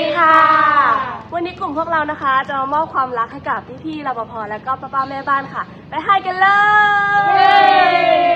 ีค่ะ วันนี้กลุ่มพวกเรานะคะจะมามอบความรักให้กับพี่ๆรปภและก็ป้าๆแม่บ้านค่ะ ไปให้กันเลย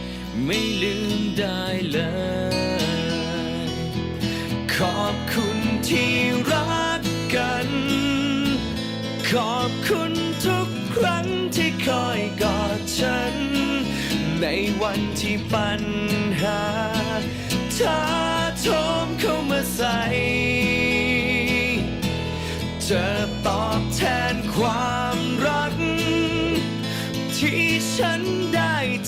ไม่ลืมได้เลย ขอบคุณที่รักกัน ขอบคุณทุกครั้งที่คอยกอดฉัน ในวันที่ปัญหาท้าโถมเข้ามาใส่จะตอบแทนความรัก ที่ฉัน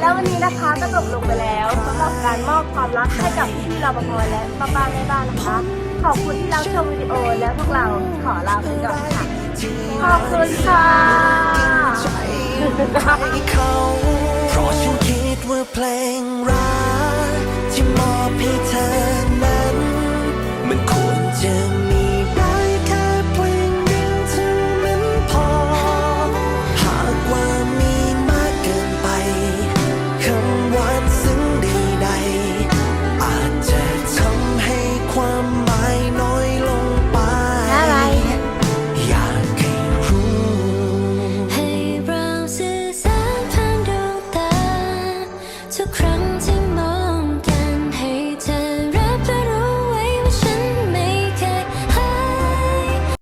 แล้ววันนี้นะคะก็จบลงไปแล้วสำหรับการมอบความรักให้กับพี่ๆรปภและป้าๆแม่บ้านนะคะขอบคุณที่รับชมวิดีโอและพวกเราขอลาไปก่อนค่ะขอบคุณค่ะ